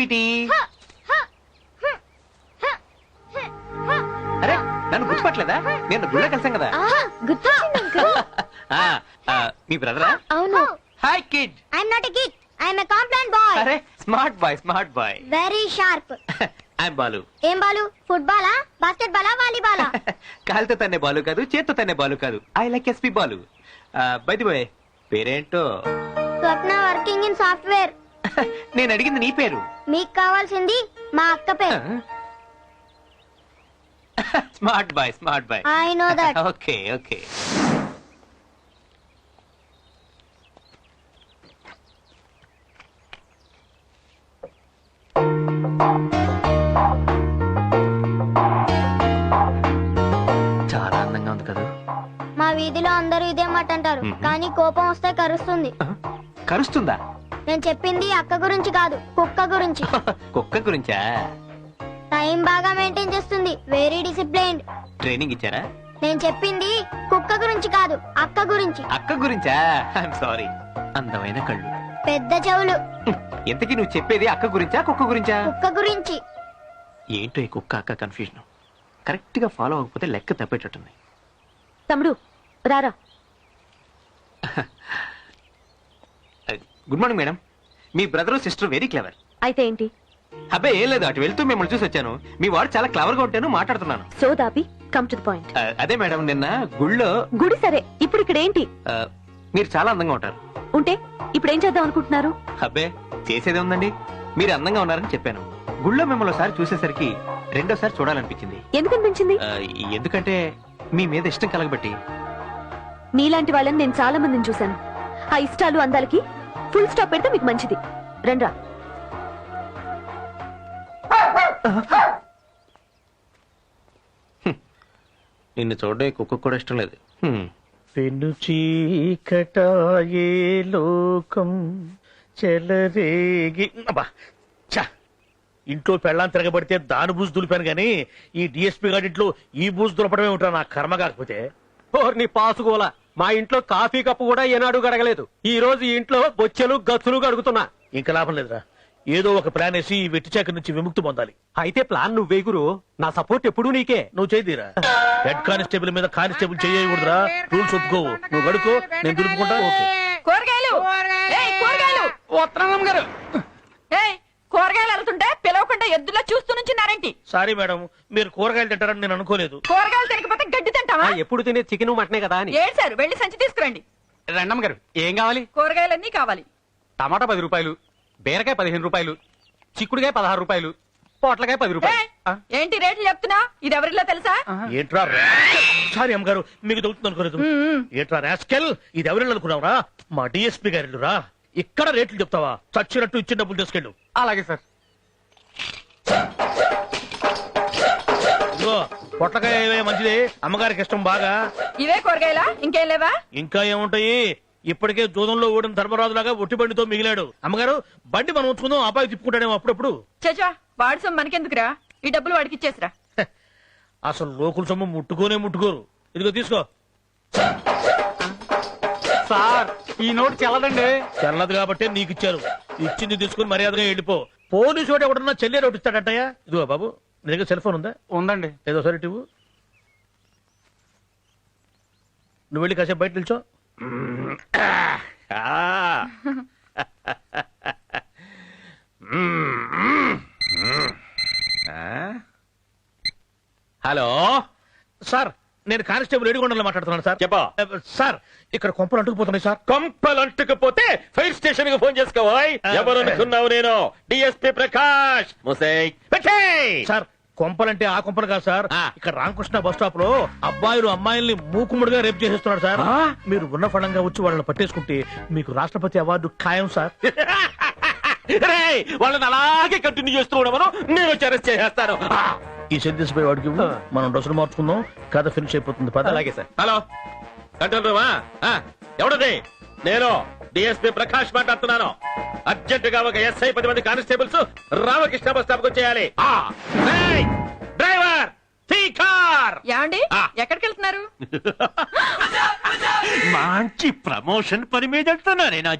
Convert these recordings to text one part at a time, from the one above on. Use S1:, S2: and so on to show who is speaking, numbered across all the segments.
S1: Sweety. అరే నన్ను గుర్తుపట్టలేదా? నేను గుళ్ళో కలిసాం కదా. ఆ, ఆ, మీ బ్రదరా?
S2: అవును.
S1: Hi kid.
S2: I'm not a kid I'm a complaint boy
S1: అరే smart boy smart boy.
S2: Very sharp
S1: I'm Balu.
S2: ఏం బాలు? ఫుట్బాలా? బాస్కెట్ బాలా వాలీబాలా?
S1: కాలుతో తన్నే బాలు కాదు చేత్తో తన్నే బాలు కాదు. I like S P. Balu by the పేరేంటో?
S2: Swapna working in software.
S1: నేను అడిగింది నీ పేరు.
S2: మీకు కావాల్సింది మా అక్క పేరు.
S1: Smart boy smart boy
S2: I know that
S1: okay okay చాలా అందంగా ఉంది కదా.
S2: మా వీధిలో అందరూ ఇదే మాట అంటారు. కానీ కోపం వస్తే కరుస్తుంది.
S1: కరుస్తుందా?
S2: నేను చెప్పింది అక్క గురించి కాదు కుక్క గురించి.
S1: కుక్క గురించా?
S2: టైం బాగా మెయింటైన్ చేస్తుంది వెరీ డిసిప్లైన్డ్.
S1: ట్రైనింగ్ ఇచ్చారా?
S2: నేను చెప్పింది కుక్క గురించి కాదు అక్క గురించి.
S1: అక్క గురించా? ఐఎమ్ సారీ అందమైన కళ్ళు.
S2: పెద్ద చెవులు.
S1: ఎంతకీ నువ్వు చెప్పేది అక్క గురించా కుక్క గురించా?
S2: కుక్క గురించి.
S1: ఏంటో ఈ కుక్క అక్క కన్ఫ్యూజన్ కరెక్ట్గా ఫాలో అవ్వకపోతే లెక్క తప్పేటట్టుంది.
S3: తమ్ముడు రారా.
S1: గుడ్ మార్నింగ్ మేడం మీ బ్రదర్ సిస్టర్ వెరీ క్లవర్
S3: అయితే ఏంటి?
S1: అబ్బాయి ఏం లేదు అటు వెళ్తూ మిమ్మల్ని చూసి వచ్చాను. మీ వాడు చాలా క్లవర్గా ఉంటాను మాట్లాడుతున్నాను.
S3: సోదాపి కమ్ టు ద పాయింట్
S1: అదే మేడం నిన్న గుళ్ళో
S3: గుడి సరే ఇప్పుడు ఇక్కడ ఏంటి?
S1: మీరు చాలా అందంగా ఉంటారు.
S3: ఉంటే ఇప్పుడు ఏం చేద్దాం అనుకుంటున్నారు?
S1: అబ్బే చేసేదే ఉందండి. మీరు అందంగా ఉన్నారని చెప్పాను. గుళ్ళో మిమ్మల్ని ఒకసారి చూసేసరికి రెండోసారి చూడాలనిపించింది.
S3: ఎందుకు అనిపించింది?
S1: ఎందుకంటే మీ మీద ఇష్టం కలగబట్టి.
S3: నీలాంటి వాళ్ళని నేను చాలా మందిని చూశాను. ఆ ఇష్టాలు అందాలకి ఫుల్ స్టాప్ పెడితే మీకు మంచిది. రండ్రా
S1: నిన్ను చూడడం కుక్క కూడా ఇష్టం లేదు.
S4: పెను చీకటాయే లోకం చెలరేగి అబ్బా ఛ! ఇంట్లో పెళ్ళాం తిరగబడితే దాని బూజు దులిపాను గాని ఈ డిఎస్పీ గారి ఇంట్లో ఈ బూజు దులపడమే ఉంటా నా కర్మ కాకపోతే.
S5: ఓర్ని పాసుకోల మా ఇంట్లో కాఫీ కప్పు కూడా ఏనాడు గడగలేదు. ఈ రోజు ఈ ఇంట్లో బొచ్చెలు గచ్చులు గడుగుతున్నా.
S4: ఇంకా లాభం లేదురా. ఏదో ఒక ప్లాన్ వేసి ఈ వెట్టి చాకరి నుంచి విముక్తి పొందాలి.
S5: అయితే ప్లాన్ నువ్వే గురు. నా సపోర్ట్ ఎప్పుడూ నీకే.
S4: నువ్వు చేదిరా హెడ్ కానిస్టేబుల్ మీద కానిస్టేబుల్ చేయకూడదురా. రూల్స్ ఒప్పుకోవు. నువ్వు గడుకో నేను దులుపుకుంటా. ఓకే
S6: కూరగాయలు! ఏయ్, కూరగాయలు!
S5: గారు!
S6: ఏయ్ కూరగాయలు వెళ్తుంటే పిలవకుండా ఎద్దులా చూస్తూ నుంచున్నారేంటి?
S4: సారీ మేడం మీరు కూరగాయలు తింటారని నేను అనుకోలేదు.
S6: కూరగాయలు తినకపోతే గడ్డి తింటావా?
S5: ఎప్పుడు తినే చికెన్ మటనే కదా అని.
S6: ఏడ్చారు వెళ్ళి సంచి తీసుకురండి.
S5: రండమ్మ గారు ఏం కావాలి?
S6: కూరగాయలన్నీ కావాలి.
S5: టమాటా పది రూపాయలు బీరకాయ పదిహేను రూపాయలు చిక్కుడుకాయ పదహారు రూపాయలు పొట్లకాయ పది రూపాయలు.
S6: ఏంటి రేట్లు చెప్తున్నా? ఇది ఎవరిలో తెలుసా?
S4: ఏంట్రా సారీ అమ్మగారు మీకు దొరుకుతుంది అనుకోలేదు. ఏంట్రా రాస్కెల్ ఇది ఎవరిని అనుకున్నావురా? మా డిఎస్పీ గారి రా ఇక్కడ రేట్లు చెప్తావా? చచ్చినట్టు ఇచ్చిన డబ్బులు తీసుకెళ్ళు.
S5: అలాగే సార్.
S4: ఇదిగో పొట్లకాయ ఏమే మంచిది. అమ్మగారికి ఇష్టం బాగా.
S6: ఇవే కూరగాయలా? ఇంకేం లేవా?
S4: ఇంకా ఏముంటాయి? ఇప్పటికే జూదంలో ఓడిన ధర్మరాజులాగా ఒట్టి బండితో మిగిలాడు. అమ్మగారు బండి మనం ఉంచుకుందాం అబ్బాయి తిప్పుకుంటాడేమో అప్పుడప్పుడు.
S6: చచా వాడి సొమ్ము మనకెందుకురా? ఈ డబ్బులు వాడికి ఇచ్చేసిరా.
S4: అసలు లోకుల సొమ్ము ముట్టుకోనే ముట్టుకోరు. ఇదిగో తీసుకో.
S5: ఈ నోటు చెల్లదండి.
S4: చెల్లదు కాబట్టి నీకు ఇచ్చారు ఇచ్చింది తీసుకుని మర్యాదగా వెళ్ళిపో. పోలీసు వాడు ఎవడన్నా చెల్లె ఒకటి ఇస్తాడటయ్యా ఇదిగో బాబు నీ దగ్గర సెల్ ఫోన్ ఉందా?
S5: ఉందండి.
S4: ఏదో సరే ఇవ్వు. నువ్వు వెళ్ళి కాసేపు బయట నిల్చో.
S1: హలో?
S4: సార్ నేను కానిస్టేబుల్ ఏడుగొండలో మాట్లాడుతున్నాను సార్.
S1: చెప్పా.
S4: సార్ ఇక్కడ కొంపలు అంటుకుపోతున్నాయి సార్.
S7: కొంపలు అంటుకుపోతే ఫైర్ స్టేషన్కి ఫోన్ చేసుకోవాయ్. ఎవరు అనుకున్నావు నేను? డిఎస్పీ ప్రకాష్.
S4: సార్ కొంపలంటే ఆ కొంపలు కాదు సార్. ఇక్కడ రామకృష్ణ బస్ స్టాప్లో అబ్బాయిలు అమ్మాయిల్ని మూకుముడిగా రేపు చేసేస్తున్నారు సార్? మీరు ఉన్న ఫలంగా వచ్చి వాళ్ళని పట్టేసుకుంటే మీకు రాష్ట్రపతి అవార్డు ఖాయం సార్.
S7: వాళ్ళని అలాగే కంటిన్యూ చేస్తూ ఉండమను. నేను అరెస్ట్ చేసేస్తాను.
S4: ఈ సెంటెన్స్ పై వాడికి ఇవ్వు. మనం డ్రెస్సులు మార్చుకుందాం. కథ ఫినిష్ అయిపోతుంది. పద.
S5: అలాగే సార్.
S7: హలో. కంట్రోల్ రూమా? ఆ, ఎవడది? నేను డిఎస్పీ ప్రకాష్ మాట్లాడుతున్నాను. అర్జెంట్గా ఒక ఎస్ఐ పది మంది కానిస్టేబుల్స్ రామకృష్ణ బస్ స్టాప్కు వచ్చేయాలి. ఆ, రేయ్, డ్రైవర్ తీ కార్.
S6: ఏమండి?
S7: ఆ.
S6: ఎక్కడికి వెళ్తున్నారు?
S7: మంచి ప్రమోషన్ పని మీద వెళ్తున్నానే నా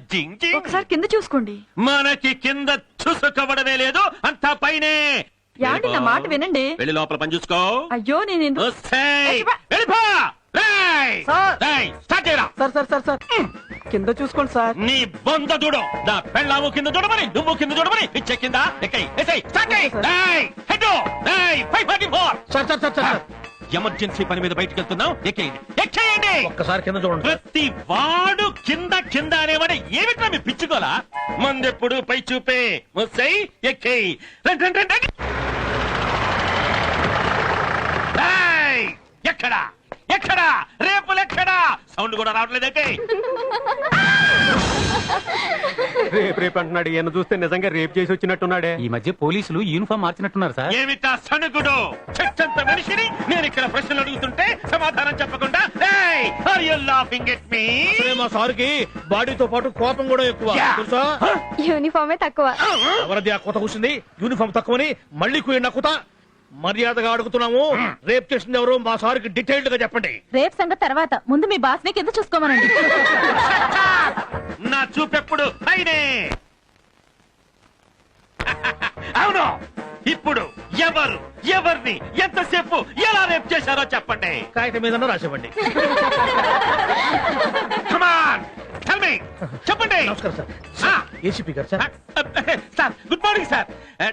S6: ఒకసారి కింద చూసుకోండి.
S7: మనకి కింద చూసుకోవడమే లేదు అంతా పైనే.
S6: యాండి నా మాట వినండి.
S7: వెళ్ళి లోపల పని చూసుకో.
S6: అయ్యో నేను ఎందుకు-.
S5: సార్. సార్ సార్ సార్ కింద చూసుకోండి సార్.
S7: నీ బొంద చూడు. నా పెళ్ళాము కింద చూడమని నువ్వు కింద చూడమని పిచ్చే కింద ఎక్కై ఎసై స్టార్ట్ చేయి. రేయ్ హెడ్ రేయ్ 544
S4: sir sir sir sir.
S7: Emergency పని మీద బయటకు వెళ్తున్నావు ఎక్కేయండి ఎక్కేయండి
S4: ఒక్కసారి కింద చూడండి.
S7: ప్రతి వాడు కింద కింద అనేవాడు ఏమిట్రా మీ పిచ్చుకోలా మందెప్పుడు పై చూపే. ముసై ఎక్కేయి రండి రండి రండి రేయ్! ఎక్కడా? ఎక్కడా? రేపులు ఎక్కడా సౌండ్ కూడా రావట్లేదు ఎక్కేయ్
S5: రేపు రేపు అంటున్నాడు. ఈయన చూస్తే నిజంగా రేపు చేసి వచ్చినట్టున్నాడే.
S8: ఈ మధ్య పోలీసులు యూనిఫామ్ మార్చినట్టున్నారు సార్.
S7: ఏమిటా సణుగుడు చచ్చంత మనిషిని నేను ఇక్కడ ప్రశ్నలు అడుగుతుంటే సమాధానం చెప్పకుండా are you laughing at me
S4: అసలే మా సార్కి బాడీతో పాటు కోపం కూడా ఎక్కువ. తెలుసా?
S2: యూనిఫామే తక్కువ.
S4: ఎవరిది ఆ కొత్త కూర్చుంది యూనిఫామ్ తక్కువని మళ్ళీ కుయ్యండి కుత. మర్యాదగా అడుగుతున్నాము. రేప్ చేసింది ఎవరు? మా సార్కి డీటెయిల్డ్గా చెప్పండి.
S6: రేపు సంగతి తర్వాత. ముందు మీ బాస్ని కింద చూసుకోమనండి.
S7: నా చూపెప్పుడు పైనే అవును. ఇప్పుడు ఎవరు ఎవరిని ఎంతసేపు ఎలా రేప్ చేశారో చెప్పండి.
S4: కాగితం మీద రాసివ్వండి.
S7: కమాన్ టెల్ మీ చెప్పండి.
S4: నమస్కారం సార్.
S7: ఆ.
S4: ఏసీపీ గారు sir.
S7: Sir good morning sir.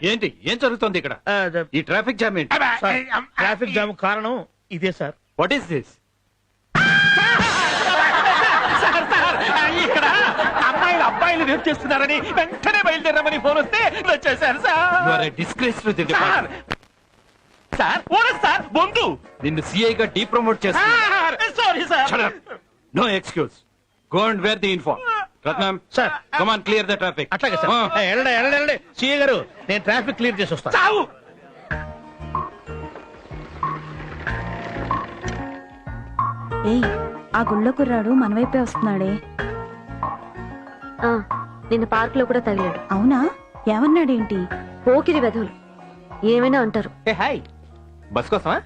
S8: ఏంటి ఏం జరుగుతోంది ఇక్కడ?
S4: ఆ,
S8: ఈ ట్రాఫిక్ జామ్ ఏంటి?
S4: సార్, ట్రాఫిక్ జామ్ కారణం ఇదే sir.
S8: What is this
S7: sir sir ఇక్కడ అమ్మాయిలు అబ్బాయిలు రేప్ చేస్తున్నారని వెంటనే బయలుదేరమని ఫోన్ వస్తే వచ్చేసారు
S8: you are
S7: sir
S8: a disgrace to the
S7: sir sir owner sir బొందు.
S8: నిన్ను సిఐ గా డీప్రమోట్ చేస్తా
S7: sir sorry. Sir
S8: no excuse go and where the inform Rathnam
S4: sir.
S8: Come on clear the traffic
S4: అట్లాగే sir. ఏ, వెళ్ళండి వెళ్ళండి వెళ్ళండి సిఏ గారు నేను ట్రాఫిక్ క్లియర్ చేసి వస్తాను.
S7: చావు!
S6: ఏయ్ ఆ గుళ్ళో కుర్రాడు మన వైపే వస్తున్నాడే.
S3: ఆ, నిన్న పార్క్లో కూడా తగిలాడు.
S6: అవునా? ఏమన్నాడేంటి?
S3: పోకిరి వెధవులు. ఏమైనా అంటారు.
S1: ఏ హాయ్. బస్ కోసమా?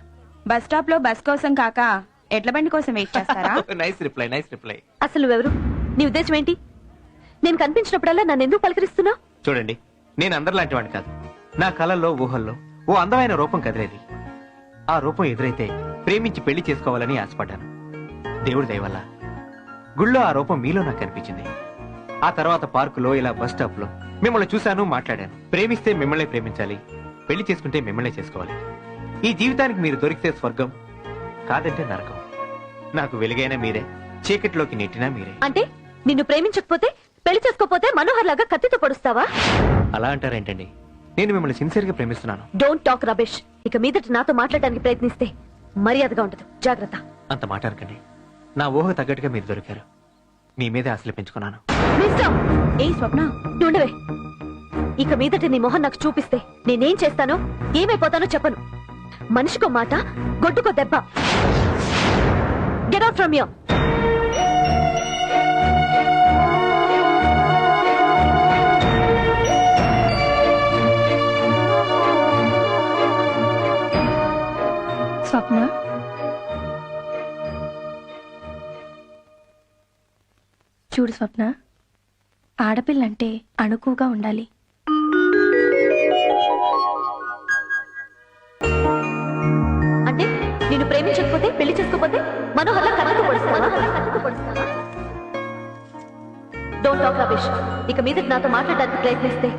S6: బస్ స్టాప్లో బస్ కోసం కాక ఎడ్ల బండి కోసం వెయిట్ చేస్తారా?
S1: Nice reply nice reply.
S3: అసలు నువ్వెవరు? నీ ఉద్దేశం ఏంటి? నేను కనిపించినప్పుడల్లా నన్ను ఎందుకు పలకరిస్తున్నావు?
S1: చూడండి నేను అందరిలాంటి వాడిని కాదు. నా కళల్లో ఊహల్లో ఓ అందమైన రూపం కదిలేది. ఆ రూపం ఎదురైతే ప్రేమించి పెళ్ళి చేసుకోవాలని ఆశపడ్డాను. దేవుడి దయ వల్ల గుళ్ళో ఆ రూపం మీలో నాకు కనిపించింది. ఆ తర్వాత పార్కులో ఇలా బస్ స్టాప్లో మిమ్మల్ని చూశాను మాట్లాడాను. ప్రేమిస్తే మిమ్మల్ని ప్రేమించాలి పెళ్ళి చేసుకుంటే మిమ్మల్ని చేసుకోవాలి. ఈ జీవితానికి మీరు దొరికితే స్వర్గం కాదంటే నరకం. నాకు వెలుగైన మీరే చీకటిలోకి నెట్టినా మీరే.
S3: అంటే నిన్ను ప్రేమించకపోతే పెళ్ళి చేసుకోపోతే మనోహర్ లాగా కత్తితో పొడుస్తావా?
S1: అలా అంటారేంటండి? నేను మిమ్మల్ని సిన్సియర్గా ప్రేమిస్తున్నాను.
S3: డోంట్ టాక్ రబేష్ ఇక మీదట నాతో మాట్లాడడానికి ప్రయత్నిస్తే మర్యాదగా ఉండదు జాగ్రత్త.
S1: అంత మాట అనకండి నా ఊహ తగ్గట్టుగా మీరు దొరికారు. మీ మీదే ఆశలు పెంచుకున్నాను.
S6: ఏ స్వప్న
S3: ఉండవే. ఇక మీదట నీ మొహం నాకు చూపిస్తే నేనేం చేస్తానో ఏమైపోతానో చెప్పను. మనిషికో మాట గొడ్డుకో దెబ్బ. Get out from you
S6: Swapna? చూడు స్వప్న ఆడపిల్లంటే అణుకుగా ఉండాలి.
S3: అంటే నిన్ను ప్రేమించకపోతే పెళ్ళి చేసుకోకపోతే మనోహర్లా పొడుస్తావా? డోంట్ టాక్ రమేష్ ఇక మీద నాతో మాట్లాడడానికి ప్రయత్నిస్తే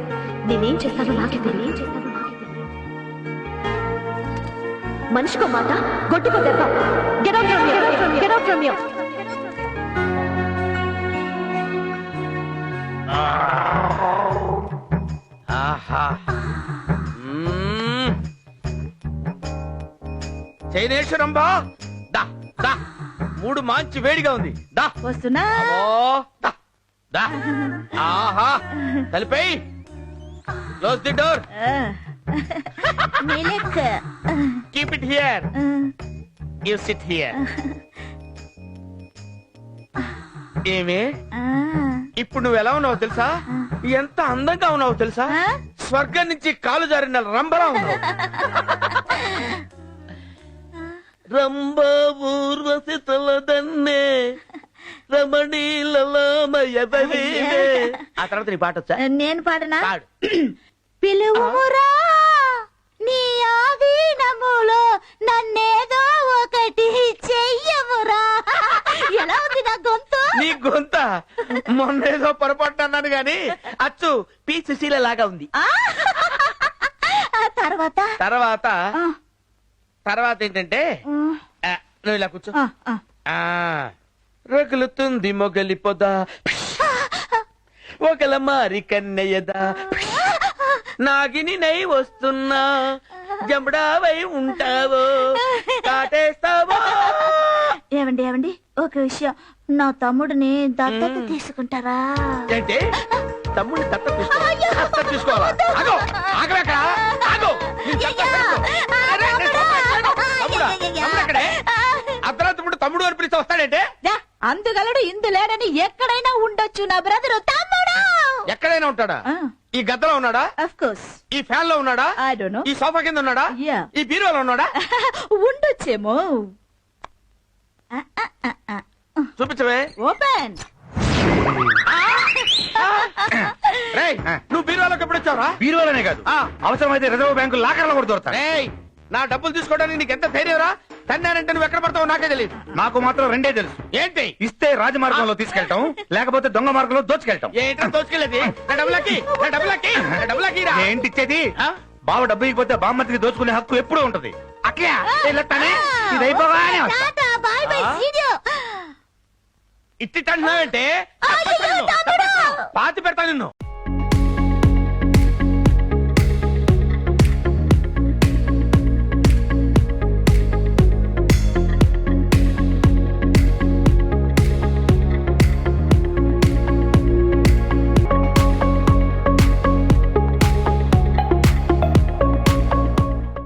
S3: నేనేం చేస్తానో నాకే తెలియదు. ఏం చేస్తానో మనిషికో మాట గొడ్డుకో దెబ్బ. From you from you.
S9: చైనేశ్వరం బా. దా దా. మూడు మంచి వేడిగా ఉంది. దా.
S6: వస్తున్నా?
S9: అమ్మో, దా దా. ఆహా. తలిపై close the door keep it here you sit here ఏమే? ఇప్పుడు నువ్వు ఎలా ఉన్నావు తెలుసా? ఎంత అందంగా ఉన్నావు తెలుసా? స్వర్గం నుంచి కాలు జారిన రంబలా ఉన్నావు. రంభ ఊర్వశి తలదన్నే ఆ తర్వాత నీ పాట వచ్చా?
S2: నేను పాడనా?
S9: పాడు.
S2: పిలువుమురా నీ ఆధీనములో నన్నేదో ఒకటి చెయ్యమురా ఎలా ఉంది నా గొంతు?
S9: నీ గొంత? మొన్న ఏదో పొరపాటు అన్నాను గాని అచ్చు పి సుశీల లాగా ఉంది.
S2: ఆ. తర్వాత?
S9: తర్వాత?
S2: ఆ,
S9: తర్వాత ఏంటంటే ఆ, నువ్వు ఇలా కూర్చో.
S2: ఆ, ఆ.
S9: ఆ రగులుతుంది మొగలి పొద. ఒకల మారి కన్నయ్యదా. నాగిని నై వస్తున్నా. జంబడావై ఉంటావో? కాటేస్తావో?
S2: ఏమండి ఏమండి ఒక విషయం. నా తమ్ముడిని దత్తత తీసుకుంటారా?
S9: ఏంటి? తమ్ముడిని దత్త తీసుకోవాలి దత్త తీసుకోవాలా? ఆగో! ఆగవేక్కడ ఆగో! నీ దత్త తీసుకో. అరే, నీ తమ్ముడా? తమ్ముడా? తమ్ముడు ఎక్కడే? అర్ధరాత్రి తమ్ముడు తమ్ముడు అని పిలిస్తే వస్తాడేంటి?
S2: దా, అందుగలడు ఇందు లేడని ఎక్కడైనా ఉండొచ్చు నా బ్రదరు. తమ్ముడు!
S9: ఎక్కడైనా ఉంటాడా? ఈ గద్దలో ఉన్నాడా?
S2: అఫ్ కోర్స్
S9: ఈ ఫ్యాన్లో ఉన్నాడా?
S2: I don't know.
S9: ఈ సోఫా కింద ఉన్నాడా?
S2: Yeah.
S9: ఈ బీరువాలో ఉన్నాడా?
S2: ఉండొచ్చేమో.
S9: చూపించవే.
S2: ఓపెన్
S9: రేయ్ నువ్వు బీరువాలోకి ఎప్పుడు వచ్చావురా?
S8: బీరువాలనే కాదు.
S9: ఆ.
S8: అవసరమైతే రిజర్వ్ బ్యాంకు లాకర్లో కూడా దొరుకుతారు
S9: రేయ్ నా డబ్బులు తీసుకోవడానికి నీకు ఎంత ధైర్యంరా తన్నానంటే నువ్వు ఎక్కడ పడతావో నాకే తెలియదు
S8: నాకు మాత్రం రెండే తెలుసు.
S9: ఏంటి?
S8: ఇస్తే రాజమార్గంలో తీసుకెళ్తాం లేకపోతే దొంగ మార్గంలో దోచుకెళ్తాం.
S9: ఏంటో దోచుకెళ్ళేది? నా డబ్బులకి నా డబ్బులకి నా డబ్బులకి రా.
S8: ఏంటి ఇచ్చేది? బావ డబ్బు ఇకపోతే బామ్మతికి దోచుకునే హక్కు ఎప్పుడూ ఉంటది. అట్లా వెళ్ళొస్తానే ఇది అయిపోగానే వస్తా.
S2: Tata bye bye see you
S9: ఇట్టి అంటున్నావంటే పాతి పెడతా నిన్ను.